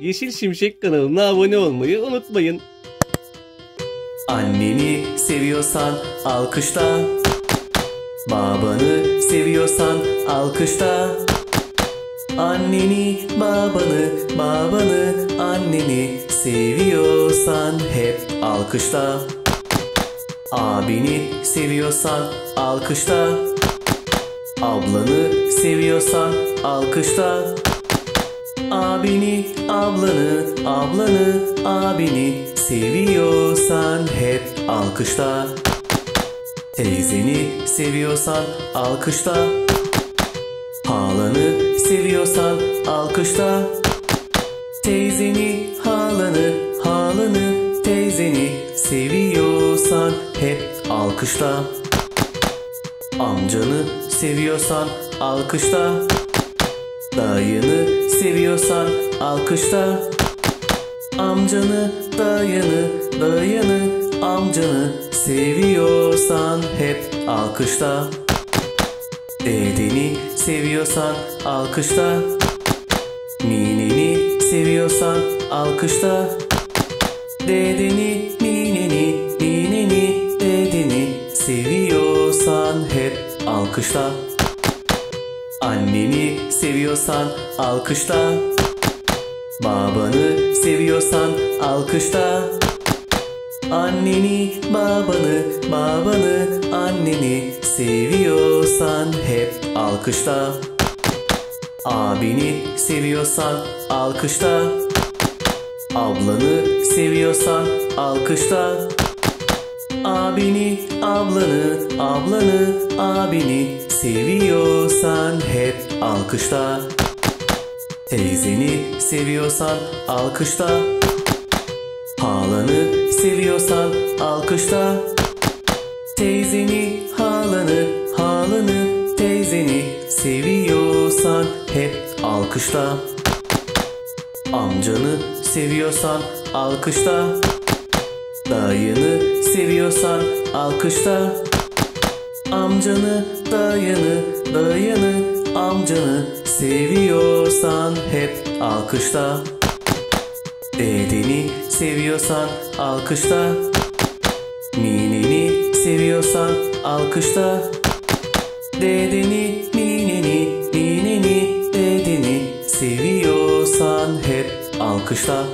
Yeşil Şimşek kanalına abone olmayı unutmayın. Anneni seviyorsan alkışla. Babanı seviyorsan alkışla. Anneni, babanı, babanı, anneni seviyorsan hep alkışla. Abini seviyorsan alkışla. Ablanı seviyorsan alkışla Abini, ablanı, ablanı, abini seviyorsan hep alkışla. Teyzeni seviyorsan alkışla. Halanı seviyorsan alkışla. Teyzeni, halanı, halanı, teyzeni seviyorsan hep alkışla. Amcanı seviyorsan alkışla. Dayını seviyorsan alkışla. Amcanı, dayını, dayını, amcanı seviyorsan hep alkışla. Dedeni seviyorsan alkışla. Nineni seviyorsan alkışla. Dedeni, nineni, nineni, dedeni seviyorsan hep alkışla Anneni seviyorsan alkışla. Babanı seviyorsan alkışla. Anneni, babanı, babanı, anneni seviyorsan hep alkışla. Abini seviyorsan alkışla. Ablanı seviyorsan alkışla. Abini, ablanı, ablanı, abini seviyorsan hep alkışla. Teyzeni seviyorsan alkışla. Halanı seviyorsan alkışla. Teyzeni, halanı, halanı, teyzeni seviyorsan hep alkışla. Amcanı seviyorsan alkışla. Dayını seviyorsan alkışla Amcanı, dayını, dayını, amcanı seviyorsan hep alkışla. Dedeni seviyorsan alkışla. Nineni seviyorsan alkışla. Dedeni, nineni, nineni, dedeni seviyorsan hep alkışla